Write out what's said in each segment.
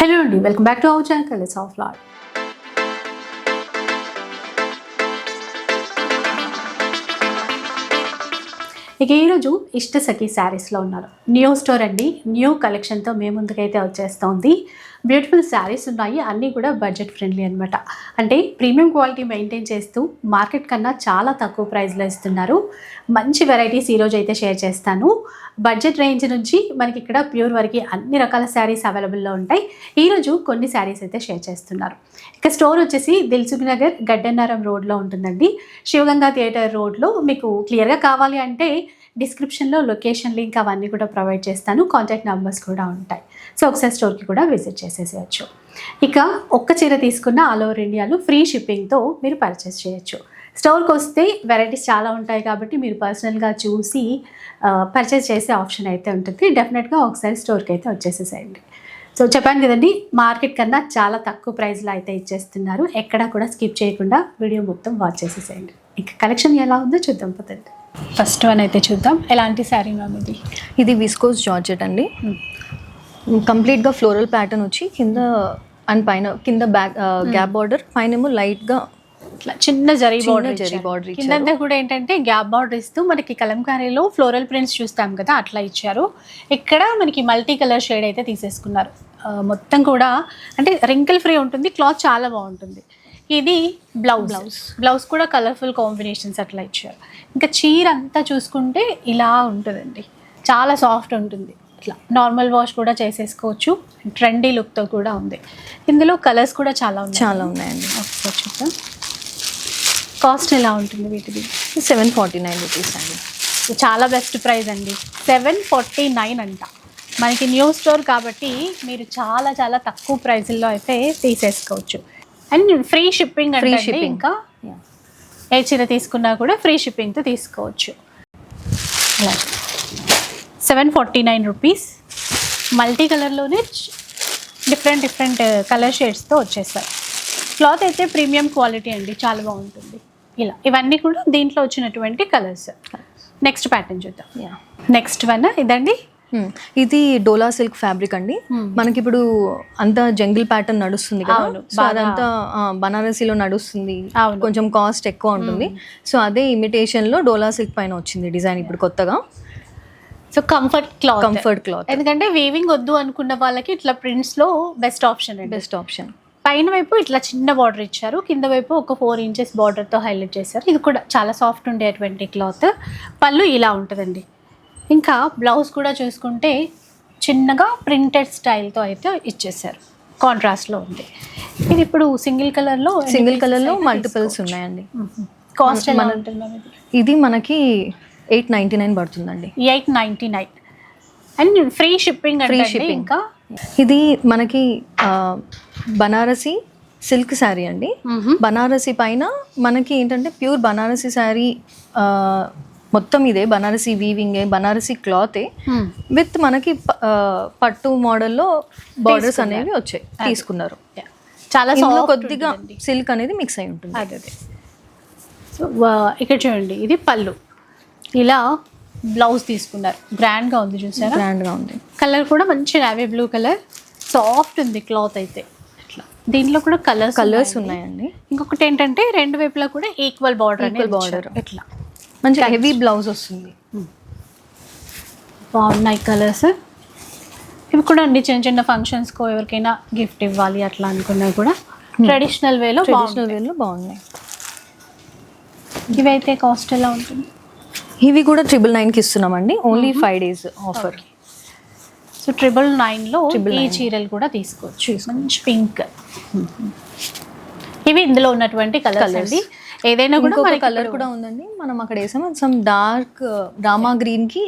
Hello అండి welcome back to our channel it's of లాడ్ ఇక ఈరోజు ఇష్ట సఖి శారీస్లో ఉన్నారు. న్యూ స్టోర్ అండి. న్యూ కలెక్షన్తో మేము ముందుకైతే వచ్చేస్తుంది. బ్యూటిఫుల్ శారీస్ ఉన్నాయి. అన్నీ కూడా బడ్జెట్ ఫ్రెండ్లీ అనమాట అంటే ప్రీమియం క్వాలిటీ మెయింటైన్ చేస్తూ మార్కెట్ కన్నా చాలా తక్కువ ప్రైస్లో ఇస్తున్నారు. మంచి వెరైటీస్ ఈరోజు అయితే షేర్ చేస్తాను. బడ్జెట్ రేంజ్ నుంచి మనకి ఇక్కడ ప్యూర్ వరకు అన్ని రకాల శారీస్ అవైలబుల్లో ఉంటాయి. ఈరోజు కొన్ని శారీస్ అయితే షేర్ చేస్తున్నారు. ఇక స్టోర్ వచ్చేసి దిల్సుఖ్ నగర్ గడ్డన్నారం రోడ్లో ఉంటుందండి. శివగంగా థియేటర్ రోడ్లో మీకు క్లియర్గా కావాలి అంటే డిస్క్రిప్షన్లో లొకేషన్ లింక్ అవన్నీ కూడా ప్రొవైడ్ చేస్తాను. కాంటాక్ట్ నెంబర్స్ కూడా ఉంటాయి. సో ఒకసారి స్టోర్కి కూడా విజిట్ చేసేసేయచ్చు. ఇక ఒక్క చీర తీసుకున్న ఆల్ ఓవర్ ఇండియాలో ఫ్రీ షిప్పింగ్తో మీరు పర్చేస్ చేయొచ్చు. స్టోర్కి వస్తే వెరైటీస్ చాలా ఉంటాయి కాబట్టి మీరు పర్సనల్గా చూసి పర్చేస్ చేసే ఆప్షన్ అయితే ఉంటుంది. డెఫినెట్గా ఒకసారి స్టోర్కి అయితే వచ్చేసేసేయండి. సో చెప్పాను కదండి మార్కెట్ కన్నా చాలా తక్కువ ప్రైస్లో అయితే ఇచ్చేస్తున్నారు. ఎక్కడా కూడా స్కిప్ చేయకుండా వీడియో మొత్తం వాచ్ చేసేసేయండి. ఇంకా కలెక్షన్ ఎలా ఉందో చూద్దాం పదండి. ఫస్ట్ వన్ అయితే చూద్దాం. ఎలాంటి శారీ మ్యామ్ ఇది? ఇది విస్కోస్ జార్జెట్ అండి. కంప్లీట్గా ఫ్లోరల్ ప్యాటర్న్ వచ్చి కింద అండ్ పైన కింద బ్యాక్ గ్యాప్ బార్డర్ పైన ఏమో లైట్గా ఇట్లా చిన్న జరీ బార్డర్ జరీ ఇచ్చారు. కిందంతా కూడా ఏంటంటే గ్యాప్ బార్డర్ ఇస్తూ మనకి కలంకారీలో ఫ్లోరల్ ప్రింట్స్ చూస్తాం కదా అట్లా ఇచ్చారు. ఇక్కడ మనకి మల్టీ కలర్ షేడ్ అయితే తీసేసుకున్నారు. మొత్తం కూడా అంటే రింకిల్ ఫ్రీ ఉంటుంది క్లాత్ చాలా బాగుంటుంది. ఇది బ్లౌజ్. బ్లౌజ్. బ్లౌజ్ కూడా కలర్ఫుల్ కాంబినేషన్స్ అట్లా ఇచ్చారు. ఇంకా చీర అంతా చూసుకుంటే ఇలా ఉంటుందండి. చాలా సాఫ్ట్ ఉంటుంది. ఇట్లా నార్మల్ వాష్ కూడా చేసేసుకోవచ్చు. ట్రెండీ లుక్తో కూడా ఉంది. ఇందులో కలర్స్ కూడా చాలా ఉన్నాయి చాలా ఉన్నాయండి. ఒకసారి చూద్దాం. కాస్ట్ ఎలా ఉంటుంది వీటిది? సెవెన్ ఫార్టీ నైన్ రూపీస్ అండి. చాలా బెస్ట్ ప్రైస్ అండి. సెవెన్ ఫార్టీ నైన్ అంట. మనకి న్యూ స్టోర్ కాబట్టి మీరు చాలా చాలా తక్కువ ప్రైజుల్లో అయితే తీసేసుకోవచ్చు. And free shipping free shipping ఇంకా. ఏ చీర తీసుకున్నా కూడా ఫ్రీ షిప్పింగ్తో తీసుకోవచ్చు. Seven forty nine rupees. Multi కలర్లోనే డిఫరెంట్ డిఫరెంట్ కలర్ షేడ్స్తో వచ్చేస్తాయి క్లాత్ అయితే ప్రీమియం క్వాలిటీ అండి చాలా బాగుంటుంది. ఇలా. ఇవన్నీ కూడా దీంట్లో వచ్చినటువంటి కలర్స్. నెక్స్ట్ ప్యాటర్న్ చూద్దాం. యా నెక్స్ట్ వన్ ఇదండి. ఇది డోలా సిల్క్ ఫ్యాబ్రిక్ అండి. మనకి ఇప్పుడు అంతా జంగిల్ ప్యాటర్న్ నడుస్తుంది కదా. సో అదంతా బనారసీలో నడుస్తుంది. కొంచెం కాస్ట్ ఎక్కువ ఉంటుంది. సో అదే imitation లో డోలా సిల్క్ పైన వచ్చింది డిజైన్ ఇప్పుడు కొత్తగా. So comfort cloth. Comfort cloth. ఎందుకంటే వీవింగ్ వద్దు అనుకున్న వాళ్ళకి ఇట్లా prints లో బెస్ట్ ఆప్షన్ అండి. బెస్ట్ ఆప్షన్ పైన వైపు ఇట్లా చిన్న బార్డర్ ఇచ్చారు. కింద వైపు ఒక ఫోర్ ఇంచెస్ బార్డర్తో హైలైట్ చేశారు. ఇది కూడా చాలా సాఫ్ట్ ఉండేటువంటి క్లాత్. పళ్ళు ఇలా ఉంటుందండి. ఇంకా బ్లౌజ్ కూడా చూసుకుంటే చిన్నగా ప్రింటెడ్ స్టైల్తో అయితే ఇచ్చేసారు కాంట్రాస్ట్లో ఉంది. ఇది ఇప్పుడు సింగిల్ కలర్లో సింగిల్ కలర్లో మల్టిపుల్స్ ఉన్నాయండి. కాస్ట్ మన- ఇది మనకి ఎయిట్ నైంటీ నైన్ పడుతుందండి. Eight ninety nine. And free shipping అంటే shipping. ఇంకా. ఇది మనకి బనారసి సిల్క్ శారీ అండి. బనారసి పైన మనకి ఏంటంటే ప్యూర్ బనారసి శారీ మొత్తం ఇదే బనారసి వీవింగే బనారసి క్లాతే. విత్ మనకి పట్టు మోడల్లో బార్డర్స్ అనేవి వచ్చాయి తీసుకున్నారు. చాలా కొద్దిగా. సిల్క్ అనేది మిక్స్ అయి ఉంటుంది. అదే అదే. సో ఇక్కడ చూడండి ఇది పళ్ళు. ఇలా బ్లౌజ్ తీసుకున్నారు. గ్రాండ్గా ఉంది చూసారా? గ్రాండ్గా ఉంది. కలర్ కూడా మంచి నావీ బ్లూ కలర్ సాఫ్ట్ ఉంది క్లాత్ అయితే. ఇట్లా దీంట్లో కూడా కలర్స్ కలర్స్ ఉన్నాయండి. ఇంకొకటి ఏంటంటే రెండు వైపులా కూడా ఈక్వల్ బార్డర్ Equal border. ఇట్లా మంచి హెవీ బ్లౌజ్ వస్తుంది. బాగున్నాయి కలర్స్ ఇవి కూడా అండి చిన్న చిన్న ఫంక్షన్స్కో ఎవరికైనా గిఫ్ట్ ఇవ్వాలి అట్లా అనుకున్నా కూడా. ట్రెడిషనల్ వేలో ట్రెడిషనల్ వేలో బాగున్నాయి. ఇవైతే కాస్ట్ ఎలా ఉంటుంది? ఇవి కూడా ట్రిపుల్ నైన్కి ఇస్తున్నామండి. Only five days offer so triple నైన్లో ఈ. చీరలు కూడా తీసుకోవచ్చు. మంచి పింక్ ఇవి ఇందులో ఉన్నటువంటి కలర్స్. అండి. ఏదైనా కూడా కలర్ కూడా ఉందండి. మనం అక్కడ వేసాము. సమ్ డార్క్ రామా గ్రీన్కి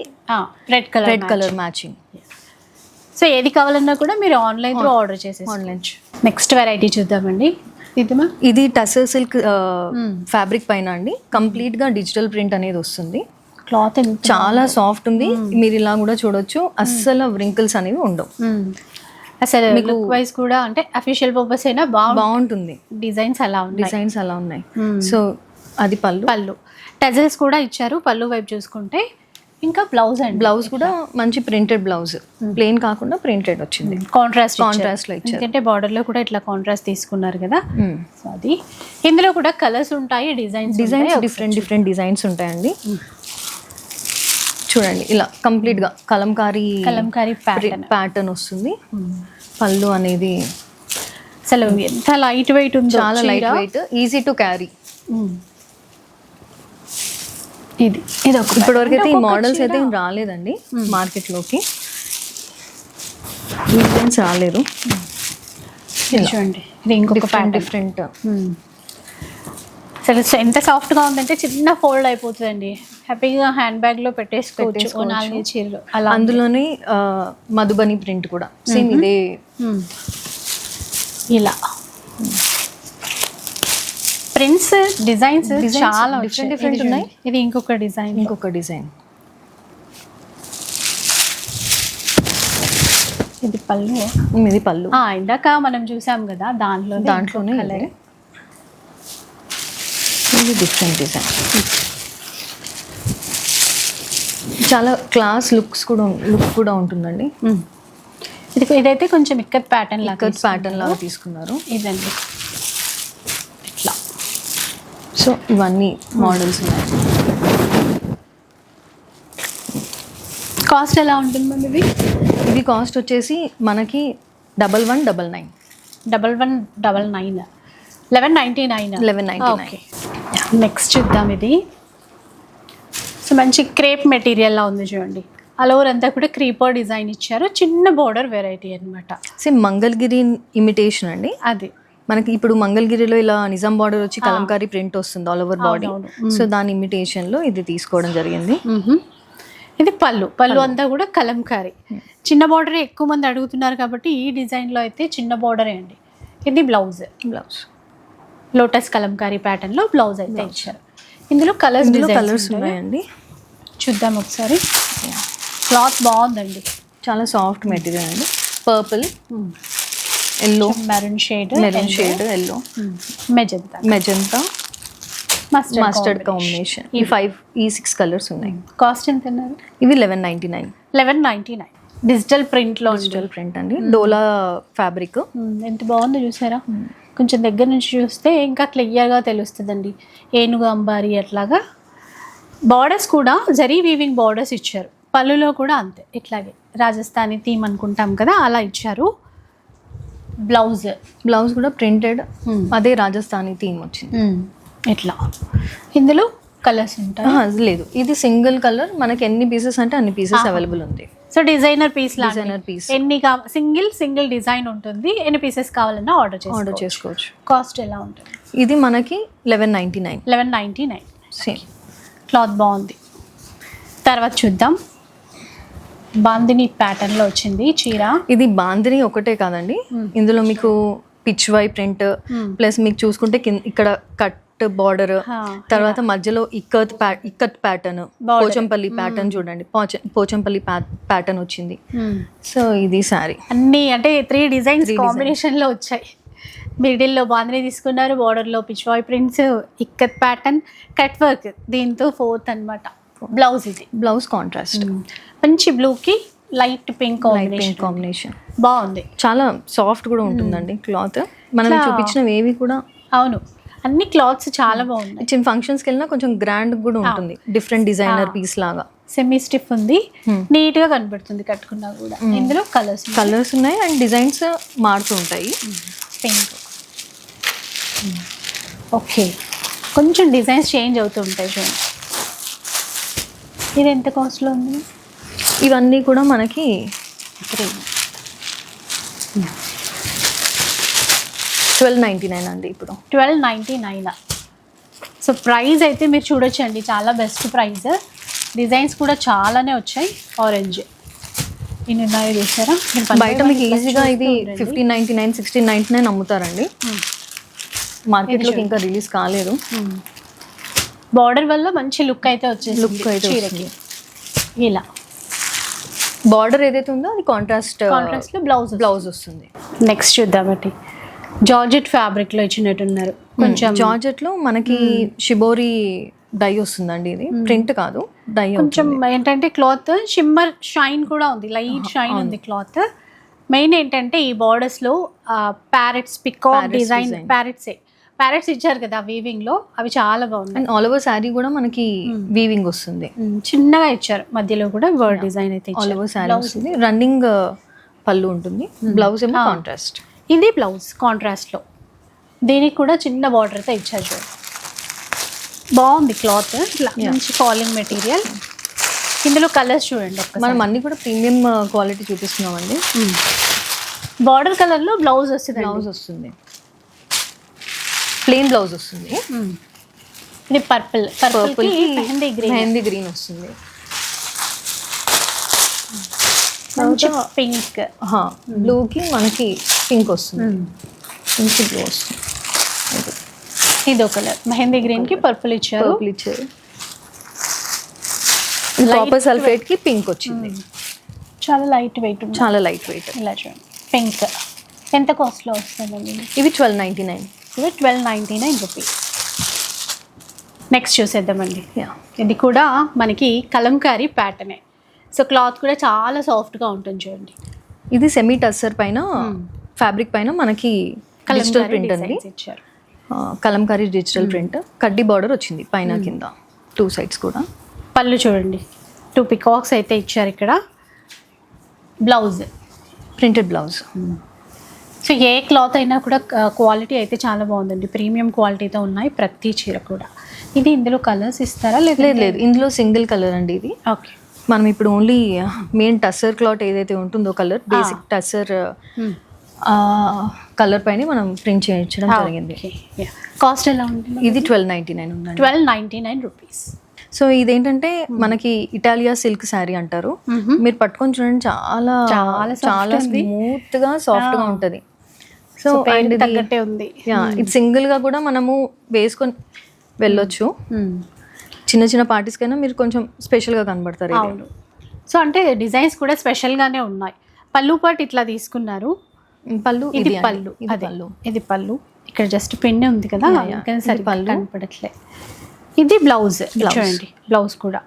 red colour red colour matching so ఏది కావాలన్నా కూడా మీరు ఆన్లైన్ త్రూ ఆర్డర్ చేసేసి ఆన్లైన్ నెక్స్ట్ వెరైటీ చూద్దామండి. ఇది టసర్ సిల్క్ ఫ్యాబ్రిక్ పైన అండి. కంప్లీట్గా డిజిటల్ ప్రింట్ అనేది వస్తుంది. క్లాత్ చాలా సాఫ్ట్ ఉంది. మీరు ఇలా కూడా చూడొచ్చు. అస్సలు వ్రింకిల్స్ అనేవి ఉండవు. అసలు లుక్ వైజ్ కూడా అంటే అఫీషియల్ పర్పస్ అయినా బాగుంటుంది. డిజైన్స్ అలా ఉన్నాయి. డిజైన్స్ అలా ఉన్నాయి. Hmm. సో అది పళ్ళు. పళ్ళు. టజల్స్ కూడా ఇచ్చారు పళ్ళు వైపు చూసుకుంటే. ఇంకా బ్లౌజ్ అండి. బ్లౌజ్ కూడా మంచి ప్రింటెడ్ బ్లౌజ్ ప్లెయిన్ కాకుండా ప్రింటెడ్ వచ్చింది. కాంట్రాస్ట్ Contrast లో ఇచ్చారు. ఎందుకంటే బార్డర్లో కూడా ఇట్లా కాంట్రాస్ట్ తీసుకున్నారు కదా. Hmm. సో అది. ఇందులో కూడా కలర్స్ ఉంటాయి designs designs different different designs ఉంటాయండి. చూడండి ఇలా కంప్లీట్గా కలంకారీ కలంకారీ ప్యాటర్న్ ప్యాటర్న్ వస్తుంది. పళ్ళు అనేది అసలు ఎంత లైట్ వెయిట్ ఉందో చాలా light. Weight easy to carry. ఇది ఇది ఒక ఇప్పటి వరకు అయితే ఈ మోడల్స్ అయితే ఏం రాలేదండి మార్కెట్లోకి ఈ డిజైన్స్ రాలేదు ఇది చూడండి ఇది ఇంకొక డిఫరెంట్ అసలు ఎంత సాఫ్ట్గా ఉందంటే చిన్న ఫోల్డ్ అయిపోతుందండి. హ్యాపీగా హ్యాండ్ బ్యాగ్లో పెట్టేసుకోవచ్చు. నాలుగు చీరలు. అలా అందులోనే మధుబని ప్రింట్ కూడా. సేమ్ ఇదే. ఇలా. ప్రింట్స్ డిజైన్స్ చాలా different ఇది ఉన్నాయి. ఇది ఇంకొక డిజైన్ ఇంకొక డిజైన్ ఇది పళ్ళు. ఇది పళ్ళు. ఆ, ఇందాక మనం చూసాం కదా దాంట్లో దాంట్లోనే కలర్ ఇదే. డిఫరెంట్ డిజైన్ చాలా క్లాస్ లుక్స్ కూడా లుక్ కూడా ఉంటుందండి. ఇది ఇదైతే కొంచెం ఇక్కత్ ప్యాటర్న్ లాగా కట్ ప్యాటర్న్ లాగా తీసుకున్నారు. ఇదండి. ఇట్లా. సో ఇవన్నీ మోడల్స్ ఉన్నాయి. కాస్ట్ ఎలా ఉంటుంది మ్యామ్ ఇది? ఇది కాస్ట్ వచ్చేసి మనకి double one double nine double one double nine eleven ninety nine eleven ninety okay next చూద్దాం ఇది. సో మంచి క్రేప్ మెటీరియల్లా ఉంది చూడండి. ఆల్ ఓవర్ అంతా కూడా క్రీపర్ డిజైన్ ఇచ్చారు. చిన్న బోర్డర్ వెరైటీ అన్నమాట. సేమ్ మంగళగిరి ఇమిటేషన్ అండి. అది. మనకి ఇప్పుడు మంగళగిరిలో ఇలా నిజాం బార్డర్ వచ్చి కలంకారీ ప్రింట్ వస్తుంది ఆల్ ఓవర్ బాడీ. సో దాని ఇమిటేషన్లో ఇది తీసుకోవడం జరిగింది. ఇది పళ్ళు. పళ్ళు అంతా కూడా కలంకారీ. చిన్న బార్డర్ ఎక్కువ మంది అడుగుతున్నారు కాబట్టి ఈ డిజైన్లో అయితే చిన్న బార్డరే అండి. ఇది బ్లౌజ్ బ్లౌజ్ లోటస్ కలంకారీ ప్యాటర్న్లో బ్లౌజ్ అయితే ఇచ్చారు. ఇందులో కలర్స్ కలర్స్ ఉన్నాయండి. చూద్దాం ఒకసారి. క్లాత్ బాగుందండి. చాలా సాఫ్ట్ మెటీరియల్ అండి. Purple yellow maroon shade maroon shade yellow magenta magenta mustard mustard combination ఈ ఫైవ్ ఈ సిక్స్ కలర్స్ ఉన్నాయి. కాస్ట్ ఎంత అన్నారు? ఇవి eleven ninety nine eleven ninety nine digital ప్రింట్లో ఉంది. డిజిటల్ ప్రింట్ అండి డోలా ఫ్యాబ్రిక్ మ్మ్. ఎంత బాగుందో చూసారా? కొంచెం దగ్గర నుంచి చూస్తే ఇంకా క్లియర్గా తెలుస్తుందండి. ఏనుగు అంబారి అట్లాగా. బార్డర్స్ కూడా జరీ వీవింగ్ బార్డర్స్ ఇచ్చారు. పళ్ళులో కూడా అంతే. ఇట్లాగే రాజస్థానీ థీమ్ అనుకుంటాం కదా అలా ఇచ్చారు. బ్లౌజ్ బ్లౌజ్ కూడా ప్రింటెడ్ అదే రాజస్థానీ థీమ్ వచ్చింది. ఇట్లా ఇందులో కలర్స్ ఉంటాయి? లేదు. ఇది సింగిల్ కలర్. మనకి ఎన్ని పీసెస్ అంటే అన్ని పీసెస్ అవైలబుల్ ఉంది so designer piece designer piece. ఎన్ని సింగిల్ సింగిల్ డిజైన్ ఉంటుంది. ఎన్ని పీసెస్ కావాలన్నా ఆర్డర్ ఆర్డర్ చేసుకోవచ్చు. కాస్ట్ ఎలా ఉంటుంది? ఇది మనకి eleven ninety nine. Eleven ninety nine. Same cloth బాగుంది. తర్వాత చూద్దాం. బాందిని ప్యాటర్న్లో వచ్చింది చీర. ఇది బాందిని ఒకటే కాదండి. ఇందులో మీకు పిచ్ వై ప్రింట్ ప్లస్ మీకు చూసుకుంటే ఇక్కడ కట్ బార్డర్ హా, తర్వాత మధ్యలో ఇక్కత్ ఇక్కత్ ప్యాటర్న్ పోచంపల్లి ప్యాటర్న్ చూడండి. పోచ పోచంపల్లి ప్యాటర్న్ వచ్చింది. సో ఇది శారీ. అన్ని అంటే త్రీ డిజైన్స్ కాంబినేషన్లో వచ్చాయి. మిడిల్లో బాందిని తీసుకున్నారు border లో pichwai prints ikat pattern cut work దీంతో ఫోర్త్ అన్నమాట. బ్లౌజ్ ఇది. బ్లౌజ్ కాంట్రాస్ట్ మంచి బ్లూ కి లైట్ పింక్ పింక్ కాంబినేషన్ బాగుంది. చాలా సాఫ్ట్ కూడా ఉంటుందండి క్లాత్ మనం చూపించినవి ఏవి కూడా అవును. అన్ని క్లాత్స్ చాలా బాగున్నాయి. చిన్న ఫంక్షన్స్కి వెళ్ళినా కొంచెం గ్రాండ్ కూడా ఉంటుంది. Different designer. పీస్ లాగా. సెమీ స్టిఫ్ ఉంది. Hmm. నీట్గా కనబడుతుంది కట్టుకున్నా కూడా. ఇందులో కలర్స్ కలర్స్ ఉన్నాయి అండ్ డిజైన్స్ మారుతూ ఉంటాయి. పింక్ ఓకే కొంచెం డిజైన్స్ చేంజ్ అవుతూ ఉంటాయి చూడండి ఇది ఎంత కాస్ట్లో ఉంది? ఇవన్నీ కూడా మనకి ట్వెల్వ్ నైంటీ నైన్ అండి ఇప్పుడు. Twelve ninety nine so price అయితే మీరు చూడొచ్చండి చాలా బెస్ట్ ప్రైస్. డిజైన్స్ కూడా చాలానే వచ్చాయి ఆరెంజ్. ఇన్ని ఉన్నాయో చూసారా పని బయట మీకు ఈజీగా ఇది fifteen ninety nine sixteen ninety nine అమ్ముతారండి. మార్కెట్లోకి ఇంకా రిలీజ్ కాలేదు. బార్డర్ వల్ల మంచి లుక్ అయితే వచ్చేసి Look అయితే చీరకి. ఇలా. బార్డర్ ఏదైతే ఉందో అది కాంట్రాస్ట్ కాంట్రాస్ట్లో బ్లౌజ్ బ్లౌజ్ వస్తుంది. నెక్స్ట్ చూద్దామటి జార్జెట్ ఫ్యాబ్రిక్లో ఇచ్చినట్టున్నారు కొంచెం జార్జెట్లో మనకి షిబోరి డై వస్తుందండి ఇది. ప్రింట్ కాదు డై కొంచెం ఏంటంటే క్లాత్ షిమ్మర్ షైన్ కూడా ఉంది లైట్ షైన్ ఉంది క్లాత్. మెయిన్ ఏంటంటే ఈ borders లో ప్యారెట్స్ పికాక్ డిజైన్. ప్యారెట్సే ప్యారెట్స్ ఇచ్చారు కదా వీవింగ్లో అవి చాలా బాగున్నాయి. అండ్ ఆల్ ఓవర్ శారీ కూడా మనకి వీవింగ్ వస్తుంది. చిన్నగా ఇచ్చారు మధ్యలో కూడా వర్డ్ డిజైన్ అయితే ఆల్ ఓవర్ శారీ వస్తుంది. రన్నింగ్ పళ్ళు ఉంటుంది. బ్లౌజ్ ఏమో కాంట్రాస్ట్ ఇది బ్లౌజ్ కాంట్రాస్ట్లో దీనికి కూడా చిన్న బార్డర్ అయితే ఇచ్చారు చూడండి బాగుంది క్లాత్. మంచి కాలింగ్ మెటీరియల్ ఇందులో కలర్స్ చూడండి మనం అన్ని కూడా ప్రీమియం క్వాలిటీ చూపిస్తున్నామండి. బార్డర్ కలర్లో బ్లౌజ్ వస్తుంది బ్లౌజ్ వస్తుంది. ప్లెయిన్ బ్లౌజ్ వస్తుంది. ఇది purple purple mehndi green mehndi green వస్తుంది. పింక్ బ్లూ కి మనకి పింక్ వస్తుంది. పింక్ బ్లూ వస్తుంది. ఇదో కలర్. మెహందీ గ్రీన్కి పర్పుల్ ఇచ్చారు. పర్పుల్ ఇచ్చారు. కాపర్ సల్ఫేట్కి పింక్ వచ్చింది. చాలా లైట్ వెయిట్ చాలా లైట్ వెయిట్ ఇలా చూడండి. పింక్ ఎంత కాస్ట్లో వస్తుందండి? ఇవి ట్వెల్వ్ నైన్టీ నైన్ ఇది twelve ninety nine rupees next చూసేద్దామండి. యా ఇది కూడా మనకి కలంకారీ ప్యాటర్నే. సో క్లాత్ కూడా చాలా సాఫ్ట్గా ఉంటుంది చూడండి. ఇది సెమీ టస్సర్ పైన ఫ్యాబ్రిక్ పైన మనకి డిజిటల్ ప్రింట్ అండి. కలంకారీ డిజిటల్ ప్రింట్ కడ్డీ బార్డర్ వచ్చింది పైన కింద. టూ సైడ్స్ కూడా. పళ్ళు చూడండి. టూ పికాక్స్ అయితే ఇచ్చారు ఇక్కడ. బ్లౌజ్ ప్రింటెడ్ బ్లౌజ్ సో ఏ క్లాత్ అయినా కూడా క్వాలిటీ అయితే చాలా బాగుందండి. ప్రీమియం క్వాలిటీతో ఉన్నాయి ప్రతి చీర కూడా. ఇది ఇందులో కలర్స్ ఇస్తారా లేదు లేదు లేదు. ఇందులో సింగిల్ కలర్ అండి ఇది. ఓకే. మనం ఇప్పుడు ఓన్లీ మెయిన్ టస్సర్ క్లాత్ ఏదైతే ఉంటుందో కలర్ బేసిక్ టస్సర్ కలర్ పైన మనం ప్రింట్ చేయించడం జరిగింది. కాస్ట్ ఎలా ఉంటుంది ఇది ట్వెల్వ్ నైంటీ నైన్ ఉందండి. Twelve ninety nine rupees. So ఇదేంటంటే మనకి ఇటాలియా సిల్క్ శారీ అంటారు. మీరు పట్టుకొని చూడండి చాలా చాలా చాలా ఉంది. స్మూత్గా సాఫ్ట్గా ఉంటది. సో అండ్ ఉంది. యా ఇది సింగిల్గా కూడా మనము వేసుకొని వెళ్ళొచ్చు. మ్మ్. చిన్న చిన్న పార్టీస్ కైనా మీరు కొంచెం స్పెషల్గా కనబడతారు. అవును. సో అంటే డిజైన్స్ కూడా స్పెషల్ గానే ఉన్నాయి. పళ్ళు పాటు ఇట్లా తీసుకున్నారు. పళ్ళు ఇది. పళ్ళు ఇది పళ్ళు. ఇది పళ్ళు. ఇక్కడ జస్ట్ పిన్ ఉంది కదా సరిగ్గా పళ్ళు. కనపడట్లే. ఇది బ్లౌజ్. చూడండి. బ్లౌజ్ కూడా.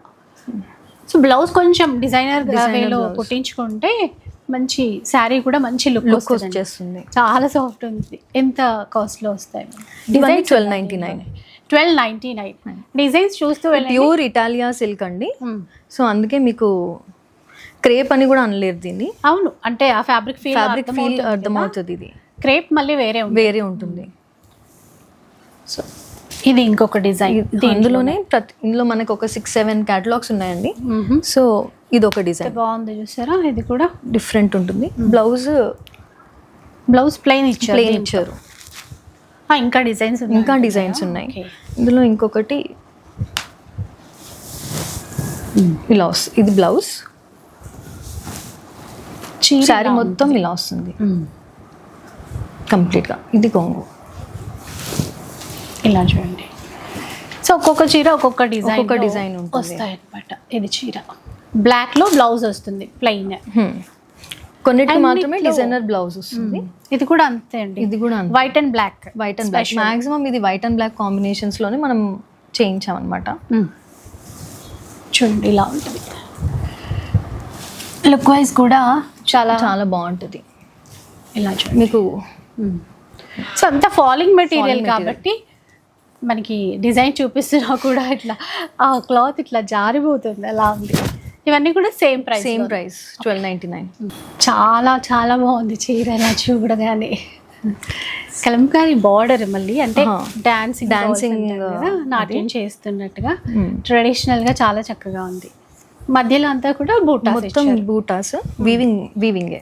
సో బ్లౌజ్ కొంచెం డిజైనర్ వేలో. కుట్టించుకుంటే మంచి శారీ కూడా మంచి లుక్ లుక్ వచ్చేస్తుంది. చాలా సాఫ్ట్ ఉంది. ఎంత కాస్ట్లో వస్తాయి? ఇవన్నీ twelve ninety nine twelve ninety nine designs చూస్తూ ప్యూర్ ఇటాలియా సిల్క్ అండి. మ్మ్. సో అందుకే మీకు క్రేప్ అని కూడా అనలేరు దీన్ని. అవును అంటే ఆ ఫ్యాబ్రిక్ ఫీల్ ఫ్యాబ్రిక్ ఫీల్ అర్థమవుతుంది ఇది. క్రేప్ మళ్ళీ వేరే వేరే ఉంటుంది. సో ఇది ఇంకొక డిజైన్. ఇది- అందులోనే ప్రతి ఇందులో మనకు ఒక సిక్స్ సెవెన్ క్యాటలాగ్స్ ఉన్నాయండి. సో ఇది ఒక డిజైన్. బాగుంది చూసారా? ఇది కూడా డిఫరెంట్ ఉంటుంది. బ్లౌజ్ బ్లౌజ్ ప్లెయిన్ ఇచ్చారు ప్లెయిన్. ఇచ్చారు. ఇంకా డిజైన్స్ ఇంకా డిజైన్స్ ఉన్నాయి. ఇందులో ఇంకొకటి ఇలా ఇది బ్లౌజ్ శారీ మొత్తం ఇలా వస్తుంది. కంప్లీట్గా ఇది కొంగు. ఇలా చూడండి. సో ఒక్కొక్క చీర ఒక్కొక్క డిజైన్ ఒక్కొక్క ఉంటుంది. వస్తాయి అనమాట ఇది చీర. బ్లాక్లో బ్లౌజ్ వస్తుంది ప్లెయిన్. కొన్నిటికి మాత్రమే డిజైనర్ బ్లౌజ్ వస్తుంది. ఇది కూడా అంతే అండి. ఇది కూడా. White and black white and black maximum ఇది వైట్ అండ్ బ్లాక్ కాంబినేషన్స్లోనే మనం చేయించాం అనమాట చూడండి ఇలా ఉంటుంది. లుక్ వైజ్ కూడా చాలా చాలా బాగుంటుంది. ఇలా చూడండి. మీకు సో అంతా ఫాలింగ్ మెటీరియల్. కాబట్టి మనకి డిజైన్ చూపిస్తున్నా కూడా ఇట్లా ఆ క్లాత్ ఇట్లా జారిపోతుంది అలా ఉంది. ఇవన్నీ కూడా same price same price twelve ninety nine చాలా చాలా బాగుంది చీర ఇలా చూడగానే. కలంకారీ బార్డర్ మళ్ళీ అంటే. డాన్సింగ్ డాన్సింగ్ నాట్యం చేస్తున్నట్టుగా. Hmm. ట్రెడిషనల్గా చాలా చక్కగా ఉంది. మధ్యలో అంతా కూడా బూటా మొత్తం బూటాస్ వీవింగ్ వీవింగే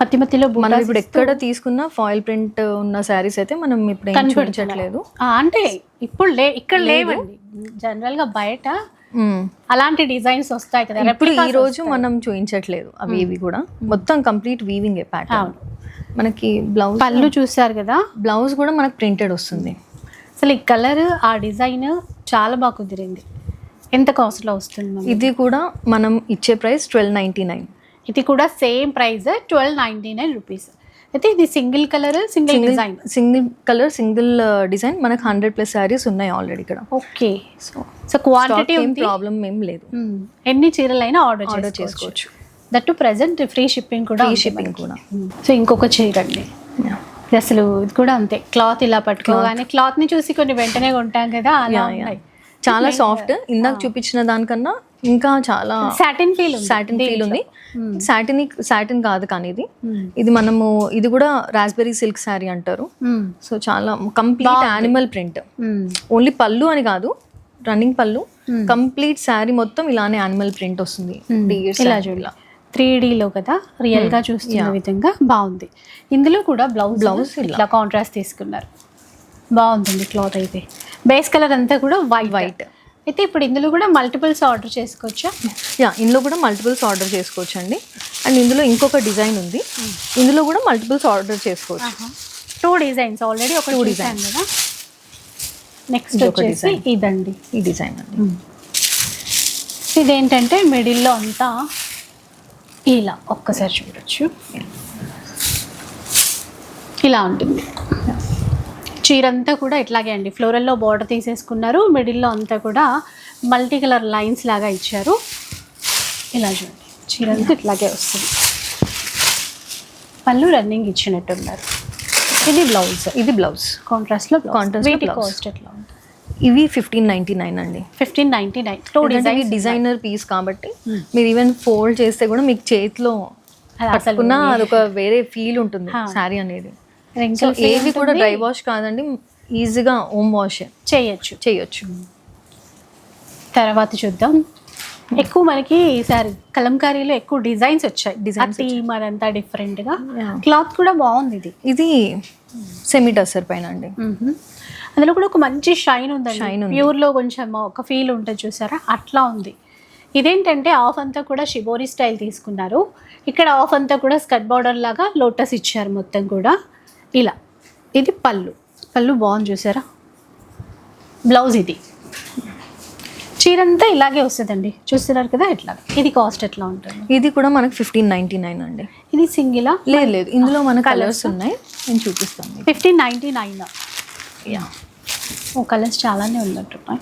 మధ్య మధ్యలో మనం బూటాస్ ఇప్పుడు ఎక్కడ తీసుకున్న ఫాయిల్ ప్రింట్ ఉన్న శారీస్ అయితే మనం ఇప్పుడు ఏం కనిపెడుతున్నాయి. చూపించట్లేదు. ఆ, అంటే ఇప్పుడు లే ఇక్కడ లేవండి. జనరల్గా బయట. అలాంటి డిజైన్స్ వస్తాయి. కదా ఇప్పుడు ఈ రోజు. మనం చూపించట్లేదు అవి ఇవి కూడా. మొత్తం కంప్లీట్ వీవింగ్ ప్యాటర్న్. మనకి బ్లౌజ్ పళ్ళు చూసారు కదా? బ్లౌజ్ కూడా మనకు ప్రింటెడ్ వస్తుంది. అసలు ఈ కలర్ ఆ డిజైన్ చాలా బాగా కుదిరింది. ఎంత కాస్ట్లో వస్తుంది? ఇది కూడా మనం ఇచ్చే ప్రైస్ ట్వెల్వ్ నైన్టీ నైన్. ఇది కూడా same price twelve ninety nine rupees. అయితే ఇది single colour single design? Single colour single design. మనకు హండ్రెడ్ ప్లస్ శారీస్ ఉన్నాయి ఆల్రెడీ ఇక్కడ. ఓకే. సో సో క్వాంటిటీ ఏం ప్రాబ్లం ఏం లేదు. మ్మ్. ఎన్ని చీరలైనా ఆర్డర్ ఆర్డర్ చేసుకోవచ్చు. చేసుకోవచ్చు. దట్టు ప్రెసెంట్ ఫ్రీ షిప్పింగ్ కూడా ఫ్రీ షిప్పింగ్. కూడా. సో ఇంకొక చీర అండి. అసలు ఇది కూడా అంతే. క్లాత్ ఇలా పట్టుకోగానే క్లాత్ని చూసి కొన్ని వెంటనే కొంటాం కదా? అలా చాలా సాఫ్ట్ ఇందాక చూపించిన దానికన్నా ఇంకా చాలా సాటిన్ ఫీల్ సాటిన్ ఫీల్ ఉంది. Hmm. సాటిన్ సాటిన్ కాదు కానీ ఇది. మ్మ్. ఇది మనము ఇది కూడా రాస్బెరీ సిల్క్ శారీ అంటారు. మ్మ్. సో చాలా కంప్లీట్ యానిమల్ ప్రింట్. ఓన్లీ పళ్ళు అని కాదు రన్నింగ్ పళ్ళు. Hmm. కంప్లీట్ శారీ మొత్తం ఇలానే యానిమల్ ప్రింట్ వస్తుంది. ఇలా త్రీ లో కదా రియల్గా చూస్తున్న విధంగా బాగుంది. ఇందులో కూడా బ్లౌజ్ ఇలా. ఇట్లా కాంట్రాస్ట్ తీసుకున్నారు. బాగుంటుంది క్లాత్ అయితే. బేస్ కలర్ అంతా కూడా వైట్ White. అయితే ఇప్పుడు ఇందులో కూడా మల్టిపుల్స్ ఆర్డర్ చేసుకోవచ్చా? యా ఇందులో కూడా మల్టిపుల్స్ ఆర్డర్ చేసుకోవచ్చు అండి అండ్ ఇందులో ఇంకొక డిజైన్ ఉంది. ఇందులో కూడా మల్టిపుల్స్ ఆర్డర్ చేసుకోవచ్చు. టూ డిజైన్స్ ఆల్రెడీ ఒక టూ డిజైన్ కదా. నెక్స్ట్ వచ్చేసి. ఇదండి. ఈ డిజైన్ అండి. ఇదేంటంటే మిడిల్లో అంతా ఇలా ఒక్కసారి చూడొచ్చు. ఇలా ఉంటుంది. చీర అంతా కూడా ఇట్లాగే అండి. ఫ్లోరల్లో బార్డర్ తీసేసుకున్నారు. మిడిల్లో అంతా కూడా మల్టీ కలర్ లైన్స్ లాగా ఇచ్చారు. ఇలా చూడండి. చీర అంతా ఇట్లాగే వస్తుంది. పళ్ళు రన్నింగ్ ఇచ్చినట్టున్నారు. ఇది బ్లౌజ్. ఇది బ్లౌజ్. కాంట్రాస్ట్లో blouse. కాస్ట్ ఎట్లా ఉంది ఇవి ఫిఫ్టీన్ నైన్టీ నైన్ అండి fifteen ninety nine two design designer piece కాబట్టి Hmm. మీరు ఈవెన్ ఫోల్డ్ చేస్తే కూడా మీకు చేతిలో అది అసలు పట్టుకున్న అదొక వేరే ఫీల్ ఉంటుంది. శారీ అనేది. సో ఏవి కూడా. డ్రై వాష్ కాదండి ఈజీగా హోమ్ వాష్ చేయొచ్చు. చేయొచ్చు. తర్వాత చూద్దాం. ఎక్కువ మనకి ఈసారి కలంకారీలో ఎక్కువ డిజైన్స్ వచ్చాయి. Designs థీమ్ అదంతా డిఫరెంట్గా. Yeah. క్లాత్ కూడా బాగుంది ఇది. ఇది సెమీ టసర్ పైన అండి. అందులో కూడా ఒక మంచి షైన్ ఉందండి. ఉంది. ప్యూర్లో కొంచెం ఒక ఫీల్ ఉంటుంది చూసారా? అట్లా ఉంది. ఇదేంటంటే ఆఫ్ అంతా కూడా షిబోరి స్టైల్ తీసుకున్నారు. ఇక్కడ ఆఫ్ అంతా కూడా స్కట్ బార్డర్ లాగా లోటస్ ఇచ్చారు మొత్తం కూడా. ఇలా. ఇది పళ్ళు. పళ్ళు బాగుంది చూసారా? బ్లౌజ్ ఇది చీర అంతా ఇలాగే వస్తుందండి. చూస్తున్నారు కదా ఎట్లా ఇది కాస్ట్ ఎట్లా ఉంటుంది? ఇది కూడా మనకి ఫిఫ్టీన్ నైన్టీ నైన్ అండి. ఇది సింగిలా? లేదు లేదు. ఇందులో మన కలర్స్ ఉన్నాయి. నేను చూపిస్తాను. ఫిఫ్టీన్ నైంటీ నైన్ యా ఓ కలర్స్ చాలానే ఉన్నట్టున్నాయి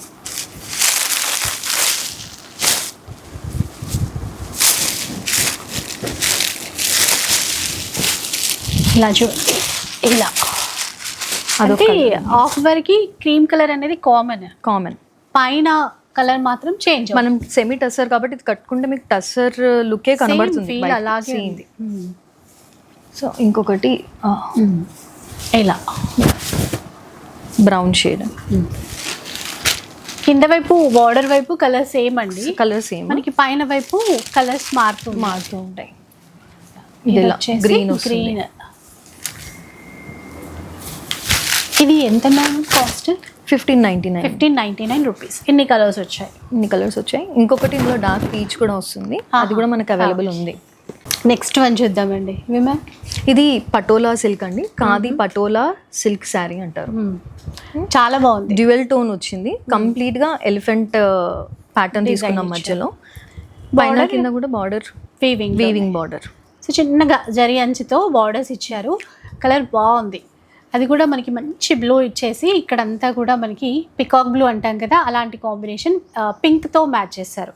ఇలా చూడండి. ఇలా. అంటే ఆఫ్ వరకు క్రీమ్ కలర్ అనేది కామన్ కామన్ పైన కలర్ మాత్రం చేంజ్ మనం సెమీ టసర్ కాబట్టి ఇది కట్టుకుంటే మీకు టసర్ లుకే కనబడుతుంది. అలాగే. ఉంది. సో ఇంకొకటి ఇలా. బ్రౌన్ షేడ్ కింద వైపు బార్డర్ వైపు కలర్ సేమ్ అండి. కలర్ సేమ్ మనకి పైన వైపు కలర్స్ మారుతూ మారుతూ ఉంటాయి. గ్రీన్ గ్రీన్ ఇది ఎంత ma'am cost? Fifteen ninety nine. Fifteen ninety nine rupees. ఎన్ని కలర్స్ వచ్చాయి? ఇన్ని కలర్స్ వచ్చాయి. ఇంకొకటి ఇందులో డార్క్ పీచ్ కూడా వస్తుంది. అది కూడా మనకు అవైలబుల్ ఉంది. నెక్స్ట్ వన్ చూద్దామండి. మ్యామ్? ఇది పటోలా సిల్క్ అండి. కాది పటోలా సిల్క్ శారీ అంటారు. చాలా బాగుంది. డ్యూయల్ టోన్ వచ్చింది. కంప్లీట్గా ఎలిఫెంట్ ప్యాటర్న్ తీసుకున్నాం మధ్యలో. పైన? కింద కూడా border weaving weaving border so చిన్నగా జరి అంచుతో బార్డర్స్ ఇచ్చారు. కలర్ బాగుంది. అది కూడా మనకి మంచి బ్లూ ఇచ్చేసి ఇక్కడంతా కూడా మనకి పికాక్ బ్లూ అంటాం కదా అలాంటి కాంబినేషన్ పింక్తో మ్యాచ్ చేశారు.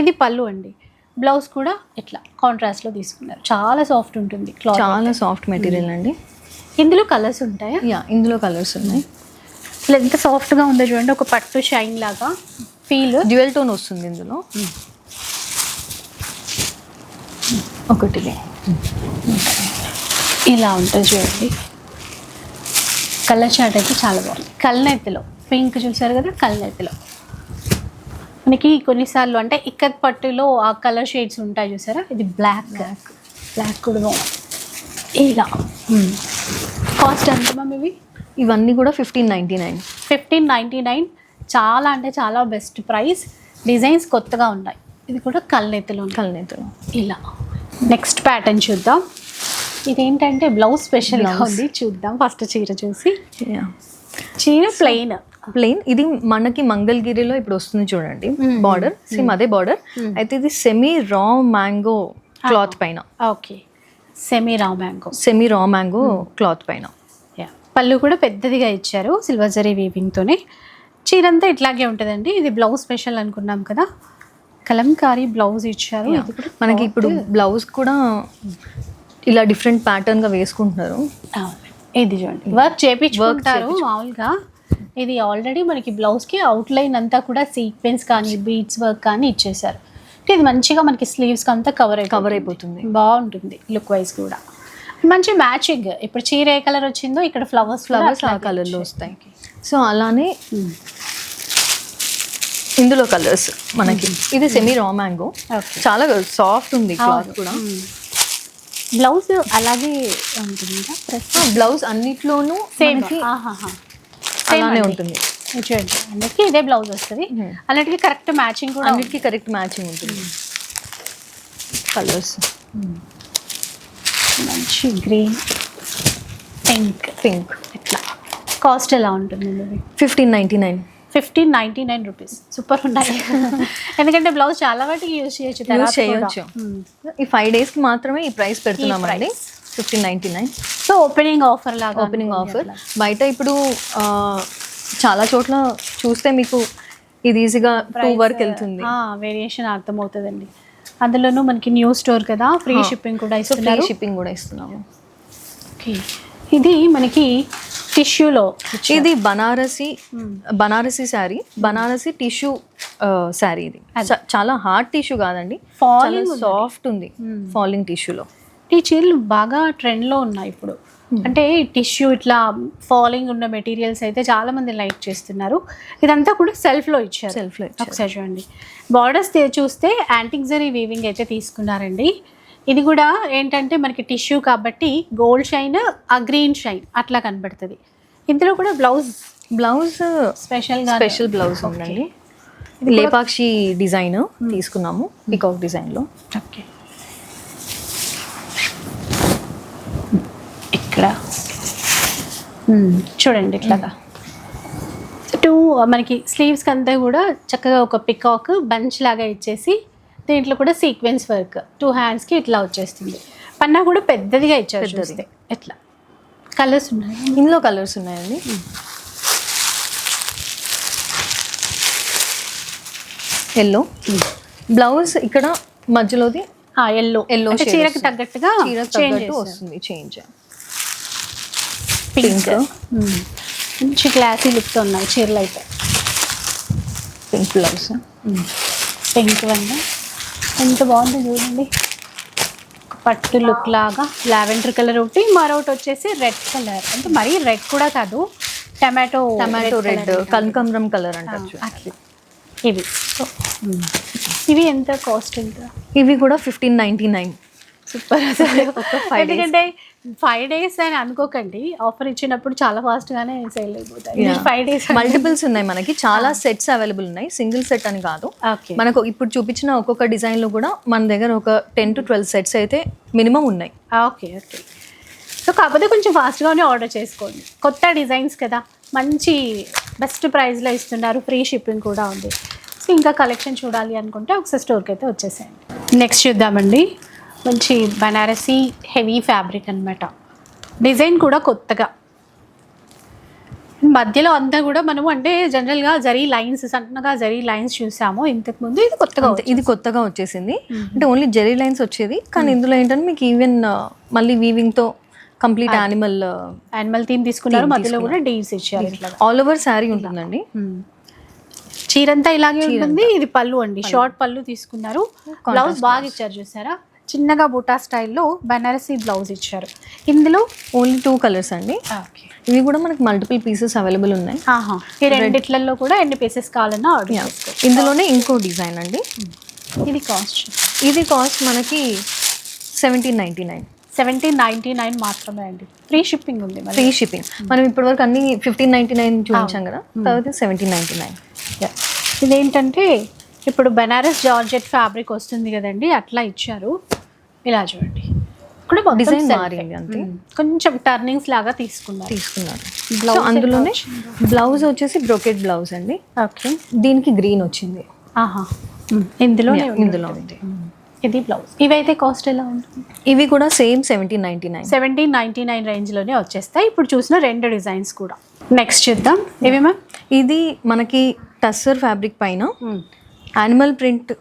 ఇది పళ్ళు అండి. బ్లౌజ్ కూడా ఇట్లా కాంట్రాస్ట్లో తీసుకున్నారు. చాలా సాఫ్ట్ ఉంటుంది క్లాత్ చాలా సాఫ్ట్ మెటీరియల్ అండి. ఇందులో కలర్స్ ఉంటాయా? యా ఇందులో కలర్స్ ఉన్నాయి. అసలు ఎంత సాఫ్ట్గా ఉందో చూడండి ఒక పట్టు షైన్ లాగా ఫీల్ డ్యూయల్ టోన్ వస్తుంది ఇందులో. ఒకటి ఇలా ఉంటుంది చూడండి. కలర్ చాట్ అయితే చాలా బాగుంది. కల్నెత్తిలో పింక్ చూసారు కదా కల్నెత్తిలో మనకి కొన్నిసార్లు అంటే ఇక్కత్ పట్టులో ఆ కలర్ షేడ్స్ ఉంటాయి చూసారా? ఇది బ్లాక్. బ్లాక్. కూడా ఇలా. కాస్ట్ ఎంత మ్యామ్ ఇవి? ఇవన్నీ కూడా fifteen ninety nine. Fifteen ninety nine. చాలా అంటే చాలా బెస్ట్ ప్రైస్. డిజైన్స్ కొత్తగా ఉన్నాయి. ఇది కూడా కల్నెత్తిలో ఉంది. కలనేతలు ఇలా. నెక్స్ట్ ప్యాటర్న్ చూద్దాం. ఇదేంటంటే బ్లౌజ్ స్పెషల్గా Blouse. ఉంది. చూద్దాం. ఫస్ట్ చీర చూసి. యా చీర ప్లెయిన్ ప్లెయిన్ ఇది మనకి మంగళగిరిలో ఇప్పుడు వస్తుంది చూడండి. బార్డర్ సేమ్ అదే బార్డర్ Mm. అయితే ఇది సెమీ రా మ్యాంగో క్లాత్ పైన. Okay semi raw mango semi raw mango cloth పైన. యా పళ్ళు కూడా పెద్దదిగా ఇచ్చారు. సిల్వర్ జరీ వీవింగ్తోనే చీరంతా ఇట్లాగే ఉంటుందండి. ఇది బ్లౌజ్ స్పెషల్ అనుకున్నాం కదా. కలంకారీ బ్లౌజ్ ఇచ్చారు. మనకి ఇప్పుడు బ్లౌజ్ కూడా ఇలా డిఫరెంట్ ప్యాటర్న్గా వేసుకుంటున్నారు. ఇది చూడండి. వర్క్ చేపించుకుంటారు మామూలుగా. ఇది ఆల్రెడీ మనకి బ్లౌజ్కి అవుట్లైన్ అంతా కూడా సీక్వెన్స్ కానీ బీడ్స్ వర్క్ కానీ ఇచ్చేసారు ఇది మంచిగా మనకి స్లీవ్స్కి అంతా కవర్ కవర్ అయిపోతుంది. బాగుంటుంది లుక్ వైజ్ కూడా. మంచి మ్యాచింగ్ ఇప్పుడు చీర ఏ కలర్ వచ్చిందో ఇక్కడ ఫ్లవర్స్ ఫ్లవర్స్ ఆ కలర్లో వస్తాయి. సో అలానే ఇందులో కలర్స్ మనకి. ఇది సెమీ రా మ్యాంగో చాలా సాఫ్ట్ ఉంది క్లాత్ కూడా. బ్లౌజ్ అలాగే ఉంటుంది ప్రెస్ బ్లౌజ్ అన్నిట్లోనూ సేమ్ అలానే ఉంటుంది. చూడండి అన్నిటికీ ఇదే బ్లౌజ్ వస్తుంది. Hmm. అన్నిటికీ కరెక్ట్ మ్యాచింగ్ కూడా అన్నిటికీ కరెక్ట్ మ్యాచింగ్ ఉంటుంది. కలర్స్ మంచి గ్రీన్ పింక్. పింక్ ఇట్లా కాస్ట్ ఎలా ఉంటుంది fifteen ninety nine fifteen ninety nine rupees. Super ఉన్నాయి. ఎందుకంటే బ్లౌజ్ చాలా వాటికి యూజ్ చేయొచ్చు తర్వాత చేయొచ్చు. ఈ ఫైవ్ డేస్కి మాత్రమే ఈ price పెడుతున్నామండి. Fifteen ninety nine so opening offer లాగా ఓపెనింగ్ ఆఫర్. బయట ఇప్పుడు చాలా చోట్ల చూస్తే మీకు ఇది ఈజీగా టూ వరకు వెళ్తుంది. వేరియేషన్ అర్థమవుతుందండి. అందులోనూ మనకి న్యూ స్టోర్ కదా ఫ్రీ షిప్పింగ్ కూడా ఫ్రీ ఇస్తున్నారు. షిప్పింగ్ కూడా ఇస్తున్నాము. ఓకే ఇది మనకి టిష్యూలో ఇది బనారసి బనారసి శారీ. బనారసి టిష్యూ శారీ ఇది. చాలా హార్డ్ టిష్యూ కాదండి. Falling సాఫ్ట్ ఉంది ఫాలింగ్ టిష్యూలో. ఈ చీరలు బాగా ట్రెండ్లో ఉన్నాయి ఇప్పుడు. అంటే టిష్యూ ఇట్లా ఫాలింగ్ ఉన్న మెటీరియల్స్ అయితే చాలా మంది లైక్ చేస్తున్నారు. ఇదంతా కూడా సెల్ఫ్లో ఇచ్చారు. సెల్ఫ్లో ఒకసారి చూడండి. బార్డర్స్ చూస్తే యాంటిక్ జరీ వీవింగ్ అయితే తీసుకున్నారండి. ఇది కూడా ఏంటంటే మనకి టిష్యూ కాబట్టి గోల్డ్ షైన్ ఆ గ్రీన్ షైన్ అట్లా కనబడుతుంది. ఇందులో కూడా బ్లౌజ్ బ్లౌజ్ స్పెషల్గా స్పెషల్ బ్లౌజ్ ఉందండి. లేపాక్షి డిజైన్ తీసుకున్నాము పికాక్ డిజైన్లో ఓకే ఇక్కడ. మ్మ్. చూడండి ఇట్లాగా. టూ మనకి స్లీవ్స్కి అంతా కూడా చక్కగా ఒక పికాక్ బంచ్ లాగా ఇచ్చేసి దీంట్లో కూడా సీక్వెన్స్ వర్క్ టూ హ్యాండ్స్కి ఇట్లా వచ్చేస్తుంది. పన్నా కూడా పెద్దదిగా ఇచ్చారు. చూస్తే. ఎట్లా? కలర్స్ ఉన్నాయి? ఇందులో కలర్స్ ఉన్నాయండి. ఎల్లో బ్లౌజ్ ఇక్కడ మధ్యలోది ఎల్లో shade చీరకు. తగ్గట్టుగా చేంజ్ వస్తుంది చేంజ్ పింక్ Pink. మంచి క్లాసీ లుక్తో ఉన్నాయి చీరలు అయితే. పింక్ బ్లౌజ్ పింక్ వన్ ఎంత బాగుందో చూడండి. పట్టు లుక్ లాగా లావెండర్ కలర్ ఒకటి మరొకటి వచ్చేసి రెడ్ కలర్ అంటే మరీ రెడ్ కూడా కాదు టమాటో టమాటో రెడ్ కనకాంబరం కలర్ అంటారు చూడండి. అట్లా. ఇవి. ఇవి ఎంత కాస్ట్ ఎంత? ఇవి కూడా ఫిఫ్టీన్ నైన్టీ నైన్ సూపర్ అసలు days. ఎందుకంటే ఫైవ్ డేస్ అని అనుకోకండి. ఆఫర్ ఇచ్చినప్పుడు చాలా ఫాస్ట్ గానే సేల్ అయిపోతాయి. ఫైవ్ డేస్ మల్టిపుల్స్ ఉన్నాయి మనకి. చాలా సెట్స్ అవైలబుల్ ఉన్నాయి. సింగిల్ సెట్ అని కాదు. ఓకే మనకు ఇప్పుడు చూపించిన ఒక్కొక్క డిజైన్లో కూడా మన దగ్గర ఒక టెన్ టు ట్వెల్వ్ సెట్స్ అయితే మినిమం ఉన్నాయి. ఓకే ఓకే సో కాకపోతే కొంచెం ఫాస్ట్గానే ఆర్డర్ చేసుకోండి. కొత్త డిజైన్స్ కదా. మంచి బెస్ట్ ప్రైస్లో ఇస్తున్నారు. ఫ్రీ షిప్పింగ్ కూడా ఉంది. సో ఇంకా కలెక్షన్ చూడాలి అనుకుంటే ఒకసారి స్టోర్కి అయితే వచ్చేసేయండి. నెక్స్ట్ చూద్దామండి. మంచి బనారసి హెవీ ఫ్యాబ్రిక్ అన్నమాట. డిజైన్ కూడా కొత్తగా. మధ్యలో అంతా కూడా మనము అంటే జనరల్గా జరీ లైన్స్ సన్నగా జరీ లైన్స్ చూసాము. ఇంతకు ముందు ఇది కొత్తగా ఇది కొత్తగా వచ్చేసింది. అంటే ఓన్లీ జెరీ లైన్స్ వచ్చేది కానీ ఇందులో ఏంటంటే మీకు ఈవెన్ మళ్ళీ వీవింగ్తో కంప్లీట్ యానిమల్ యానిమల్ థీమ్ తీసుకున్నారు. మధ్యలో కూడా డీల్స్ ఇచ్చారు ఆల్ ఓవర్ శారీ ఉంటుందండి. చీరంతా ఇలాగే ఉంటుంది. ఇది పళ్ళు అండి. షార్ట్ పళ్ళు తీసుకున్నారు. బ్లౌజ్ బాగా ఇచ్చారు చూసారా? చిన్నగా బూటా స్టైల్లో బనారసి బ్లౌజ్ ఇచ్చారు. ఇందులో ఓన్లీ టూ కలర్స్ అండి. ఇవి కూడా మనకి మల్టిపుల్ పీసెస్ అవైలబుల్ ఉన్నాయి. ఈ రెండిట్లలో కూడా ఎన్ని పీసెస్ కావాలన్నా ఆర్డర్ చేసుకోవచ్చు. ఇందులోనే ఇంకో డిజైన్ అండి. ఇది కాస్ట్ ఇది కాస్ట్ మనకి seventeen ninety nine. Seventeen ninety nine మాత్రమే అండి. ఫ్రీ షిప్పింగ్ ఉంది ఫ్రీ షిప్పింగ్ మనం ఇప్పటివరకు అన్ని ఫిఫ్టీన్ నైన్టీ నైన్ చూపించాం కదా. తర్వాత సెవెంటీన్ నైన్టీ నైన్. ఇదేంటంటే ఇప్పుడు బనారస్ జార్జెట్ ఫ్యాబ్రిక్ వస్తుంది కదండి అట్లా ఇచ్చారు. ఇలా చూడండి. ఇక్కడ ఏ. మారింది అంతే. కొంచెం టర్నింగ్స్ లాగా తీసుకున్నారు. Blouse సో అందులోనే బ్లౌజ్ వచ్చేసి బ్రొకెట్ బ్లౌజ్ అండి. ఓకే దీనికి గ్రీన్ వచ్చింది. ఆహా. ఇందులో ఇందులో ఉంది. ఇది బ్లౌజ్ ఇవైతే కాస్ట్ ఎలా ఉంటుంది? ఇవి కూడా same seventeen ninety nine seventeen ninety nine రేంజ్లోనే వచ్చేస్తాయి. ఇప్పుడు చూసిన రెండు డిజైన్స్ కూడా. నెక్స్ట్ చూద్దాం. ఇవి మ్యామ్ ఇది మనకి టస్సర్ ఫ్యాబ్రిక్ పైన యానిమల్ ప్రింట్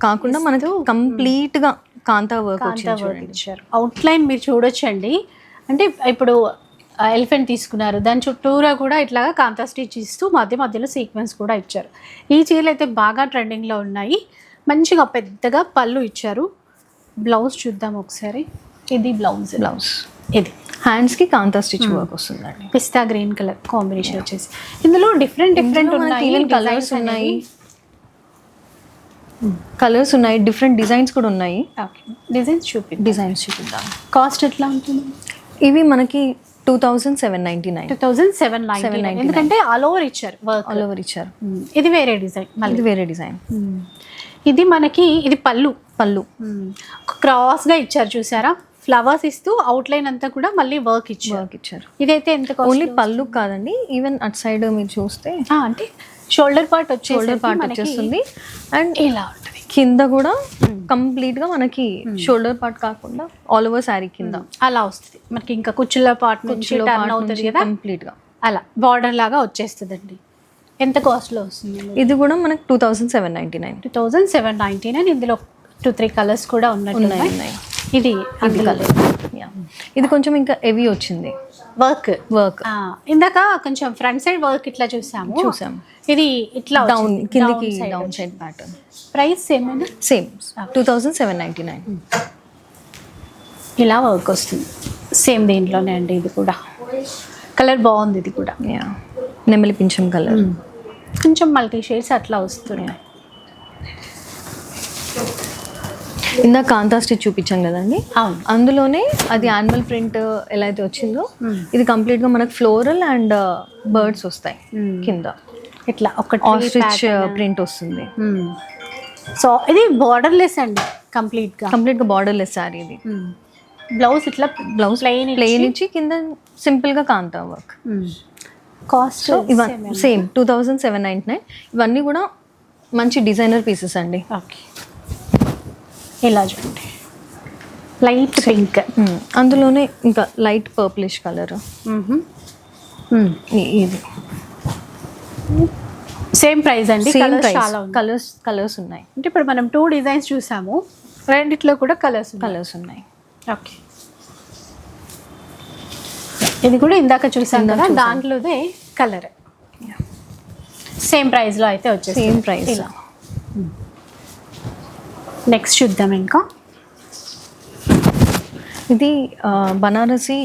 కాకుండా మనకు కంప్లీట్గా కాంతా వర్క్ కాంతా ఇచ్చారు. అవుట్లైన్ మీరు చూడొచ్చండి. అంటే ఇప్పుడు ఎలిఫెంట్ తీసుకున్నారు. దాని చుట్టూరా కూడా ఇట్లాగా కాంతా స్టిచ్ ఇస్తూ మధ్య మధ్యలో సీక్వెన్స్ కూడా ఇచ్చారు. ఈ చీరలు అయితే బాగా ట్రెండింగ్లో ఉన్నాయి. మంచిగా పెద్దగా పళ్ళు ఇచ్చారు. బ్లౌజ్ చూద్దాం ఒకసారి. ఇది బ్లౌజ్ బ్లౌజ్ ఇది. హ్యాండ్స్కి కాంతా స్టిచ్ వర్క్ వస్తుందండి. పిస్తా గ్రీన్ కలర్ కాంబినేషన్ వచ్చేసి. ఇందులో డిఫరెంట్ డిఫరెంట్ ఉన్నాయి colours ఉన్నాయి. కలర్స్ ఉన్నాయి డిఫరెంట్ డిజైన్స్ కూడా ఉన్నాయి. డిజైన్స్ చూపి డిజైన్స్ చూపిద్దాం. కాస్ట్ ఎట్లా ఉంటుంది? ఇవి మనకి two thousand seven ninety nine two thousand seven nine ఎందుకంటే ఆల్ ఓవర్ ఇచ్చారు వర్క్ ఆల్ ఓవర్ ఇచ్చారు. ఇది వేరే డిజైన్ మళ్ళీ. ఇది వేరే డిజైన్ మ్మ్. ఇది మనకి ఇది పళ్ళు. పళ్ళు. క్రాస్గా ఇచ్చారు చూసారా? ఫ్లవర్స్ ఇస్తూ అవుట్ లైన్ అంతా కూడా మళ్ళీ వర్క్ ఇచ్చారు. వర్క్ ఇచ్చారు. ఇదైతే ఎంత ఓన్లీ పళ్ళు కాదండి ఈవెన్ అట్ సైడ్ మీరు చూస్తే అంటే షోల్డర్ పార్ట్ వచ్చి షోల్డర్ పార్ట్ వచ్చేస్తుంది. అండ్ ఇలా ఉంటుంది. కింద కూడా కంప్లీట్గా మనకి షోల్డర్ పార్ట్ కాకుండా ఆల్ ఓవర్ శారీ కింద. అలా వస్తుంది. మనకి ఇంకా కుచ్చుల పార్ట్ నుంచి టర్న్ అవుతుంది కదా? కంప్లీట్గా అలా. బార్డర్ లాగా వచ్చేస్తుందండి. ఎంత కాస్ట్లో వస్తుంది? ఇది కూడా మనకి two thousand seven ninety nine two thousand seven ninety nine ఇందులో టూ త్రీ కలర్స్ కూడా ఉన్నట్టు ఉన్నాయి ఉన్నాయి ఇది. ఇది కలర్ ఇది కొంచెం ఇంకా హెవీ వచ్చింది. వర్క్ వర్క్ ఇందాక కొంచెం ఫ్రంట్ సైడ్ వర్క్ ఇట్లా చూసాము. చూసాం. ఇది ఇట్లా డౌన్ కిందికి డౌన్ సైడ్ ప్యాటర్న్ ప్రైస్ ఏమైనా same two thousand seven ninety nine ఇలా వర్క్ వస్తుంది. సేమ్ దీంట్లోనే అండి ఇది కూడా. కలర్ బాగుంది ఇది కూడా. యా నెమలి పింఛం కలర్ కొంచెం మల్టీ షేడ్స్ అట్లా వస్తున్నాయి. ఇందాక కాంతా స్టిచ్ చూపించాం కదండి? అందులోనే అది యానిమల్ ప్రింట్ ఎలా అయితే వచ్చిందో ఇది కంప్లీట్గా మనకు ఫ్లోరల్ అండ్ బర్డ్స్ వస్తాయి కింద. ఇట్లా ఒకటి ఆస్ట్రిచ్ ప్రింట్ వస్తుంది. సో ఇది బార్డర్లెస్ అండి కంప్లీట్గా. కంప్లీట్గా బార్డర్ లెస్ శారీ ఇది బ్లౌజ్ ఇట్లా బ్లౌజ్ ప్లెయిన్ ప్లెయిన్ ఇచ్చి కింద సింపుల్గా కాంతా వర్క్ కాస్ట్ ఇవన్నీ same two thousand seven nine ఇవన్నీ కూడా మంచి డిజైనర్ పీసెస్ అండి. ఓకే ఇలా చూడండి. లైట్ పింక్ మ్మ్. అందులోనే ఇంకా లైట్ పర్పులిష్ కలర్ ఇది. సేమ్ ప్రైస్ అండి. సేమ్ చాలా కలర్స్ కలర్స్ ఉన్నాయి. అంటే ఇప్పుడు మనం టూ డిజైన్స్ చూసాము. రెండిట్లో కూడా కలర్స్ కలర్స్ ఉన్నాయి. ఓకే ఇది కూడా ఇందాక చూసాం కదా దాంట్లోదే కలర్ సేమ్ ప్రైస్లో అయితే వచ్చేసి సేమ్ ప్రైస్ ఇలా. నెక్స్ట్ చూద్దాం ఇంకా. ఇది బనారసి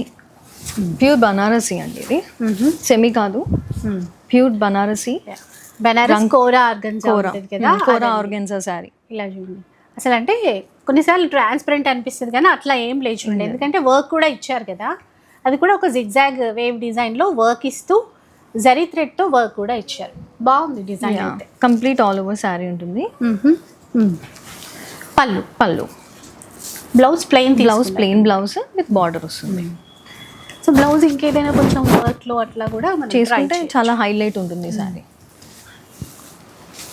ప్యూర్ బనారసి అండి ఇది. సెమీ కాదు. ప్యూర్ బనారసి. బెనారస్ కోరా ఆర్గన్స్ కోరా. కదా. ఆర్గెన్జా శారీ. ఇలా చూడండి. అసలు అంటే కొన్నిసార్లు ట్రాన్స్పరెంట్ అనిపిస్తుంది కానీ అట్లా ఏం లేదు చూడండి. ఎందుకంటే వర్క్ కూడా ఇచ్చారు కదా. అది కూడా ఒక జిగ్జాగ్ వేవ్ డిజైన్లో వర్క్ ఇస్తూ జరీ థ్రెడ్తో వర్క్ కూడా ఇచ్చారు. బాగుంది design complete all over sari ఉంటుంది. పళ్ళు పళ్ళు. Blouse plain blouse plain blouse with border వస్తుంది. సో బ్లౌజ్ ఇంకేదైనా కొంచెం వర్క్లో అట్లా కూడా చేసుకుంటే చాలా హైలైట్ ఉంటుంది శారీ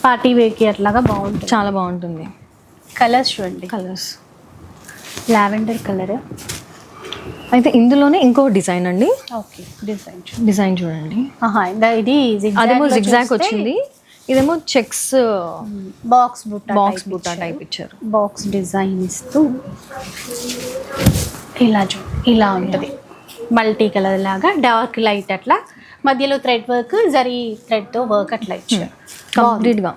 పార్టీ వేర్కి అట్లాగా బాగుంటుంది. చాలా బాగుంటుంది. కలర్స్ చూడండి. కలర్స్ లావెండర్ కలర్ అయితే ఇందులోనే ఇంకో డిజైన్ అండి. ఓకే డిజైన్ డిజైన్ చూడండి. ఇందా అదేమో జిగ్జాగ్ వచ్చింది. ఇదేమో చెక్స్ బాక్స్ బుట్ట బాక్స్ బుట్టా టైప్ ఇచ్చారు. బాక్స్ డిజైన్ ఇస్తూ ఇలా చూ ఇలా ఉంటుంది. మల్టీ కలర్ లాగా డార్క్ లైట్ అట్లా. మధ్యలో థ్రెడ్ వర్క్ జరీ థ్రెడ్తో వర్క్ అట్లా ఇచ్చారు. కంప్లీట్గా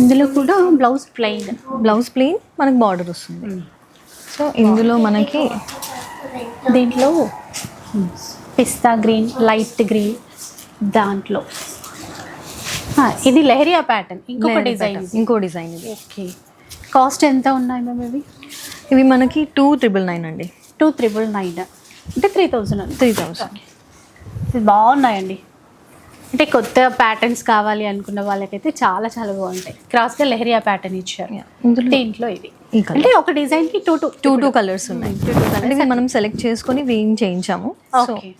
ఇందులో కూడా బ్లౌజ్ ప్లెయిన్. బ్లౌజ్ ప్లెయిన్ మనకి బార్డర్ వస్తుంది. సో ఇందులో మనకి దీంట్లో పిస్తా గ్రీన్ లైట్ గ్రీన్ దాంట్లో. ఇది లెహరియా ప్యాటర్న్ ఇంకొక డిజైన్ ఇంకో డిజైన్ ఇది. ఓకే. కాస్ట్ ఎంత ఉన్నాయి మ్యామ్ ఇవి? ఇవి మనకి టూ ట్రిపుల్ నైన్ అండి. టూ త్రిబుల్ నైన్ అంటే త్రీ థౌజండ్ త్రీ థౌసండ్ ఇది బాగున్నాయండి. అంటే కొత్త ప్యాటర్న్స్ కావాలి అనుకున్న వాళ్ళకైతే చాలా చాలా బాగుంటాయి. క్రాస్గా లెహరియా ప్యాటర్న్ ఇచ్చారు. దీంట్లో ఇది. అంటే ఒక డిజైన్కి two two two two colours ఉన్నాయి. మనం సెలెక్ట్ చేసుకొని వేయింగ్ చేయించాము సో ఓకే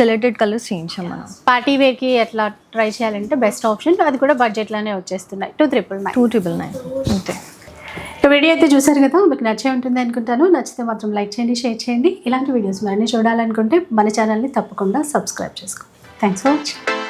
సెలెక్టెడ్ కలర్స్ చేయించాం మనం. పార్టీ వేర్కి ఎట్లా ట్రై చేయాలంటే బెస్ట్ ఆప్షన్ అది కూడా బడ్జెట్లోనే వచ్చేస్తున్నాయి. Two triple nine two triple nine అంతే. వీడియో అయితే చూసారు కదా మీకు నచ్చే ఉంటుంది అనుకుంటాను. నచ్చితే మాత్రం లైక్ చేయండి షేర్ చేయండి. ఇలాంటి వీడియోస్ మరిన్ని చూడాలనుకుంటే మన ఛానల్ని తప్పకుండా సబ్స్క్రైబ్ చేసుకోండి థ్యాంక్స్ ఫర్ వాచింగ్